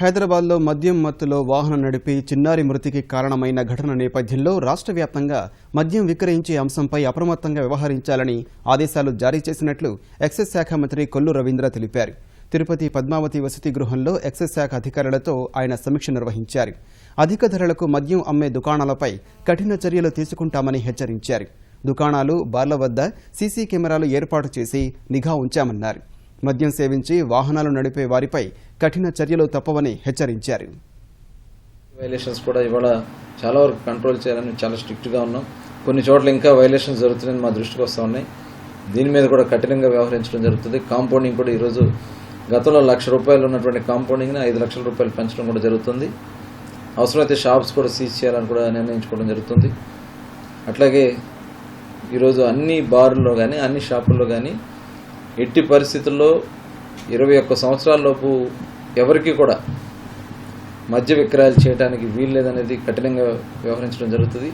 హైదరాబాద్లో మద్యం మత్తులో వాహనం నడిపి చిన్నారి మృతికి కారణమైన ఘటన నేపథ్యంలో రాష్ట్ర వ్యాప్తంగా మద్యం విక్రయించే అంశంపై అప్రమత్తంగా వ్యవహరించాలని ఆదేశాలు జారీ చేసినట్లు ఎక్సైజ్ శాఖ మంత్రి కొల్లు రవీంద్ర తెలిపారు. తిరుపతి పద్మావతి వసతి గృహంలో ఎక్సైజ్ శాఖ అధికారులతో ఆయన సమీక్ష నిర్వహించారు. అధిక ధరలకు మద్యం అమ్మే దుకాణాలపై కఠిన చర్యలు తీసుకుంటామని హెచ్చరించారు. దుకాణాలు బార్ల వద్ద సీసీ కెమెరాలు ఏర్పాటు చేసి నిఘా ఉంచామన్నారు. మద్యం సేవించి వాహనాలు నడిపే వారిపై కఠిన చర్యలు తప్పవని హెచ్చరించారు. వైలేషన్స్ కూడా ఇవాళ చాలా వరకు కంట్రోల్ చేయాలని చాలా స్ట్రిక్ట్గా ఉన్నాం. కొన్ని చోట్ల ఇంకా వైలేషన్స్ జరుగుతున్నాయని మా దృష్టికి వస్తూ ఉన్నాయి. దీని మీద కూడా కఠినంగా వ్యవహరించడం జరుగుతుంది. కాంపౌండింగ్ కూడా ఈరోజు గతంలో లక్ష రూపాయలు ఉన్నటువంటి కాంపౌండింగ్ని ఐదు లక్షల రూపాయలు పెంచడం కూడా జరుగుతుంది. అవసరమైతే షాప్స్ కూడా సీజ్ చేయాలని కూడా నిర్ణయించుకోవడం జరుగుతుంది. అట్లాగే ఈరోజు అన్ని బార్లో కానీ అన్ని షాపుల్లో కానీ ఎట్టి పరిస్థితుల్లో ఇరవై ఒక్క సంవత్సరాలలోపు ఎవరికి కూడా మద్య విక్రయాలు చేయడానికి వీల్లేదనేది కఠినంగా వ్యవహరించడం జరుగుతుంది.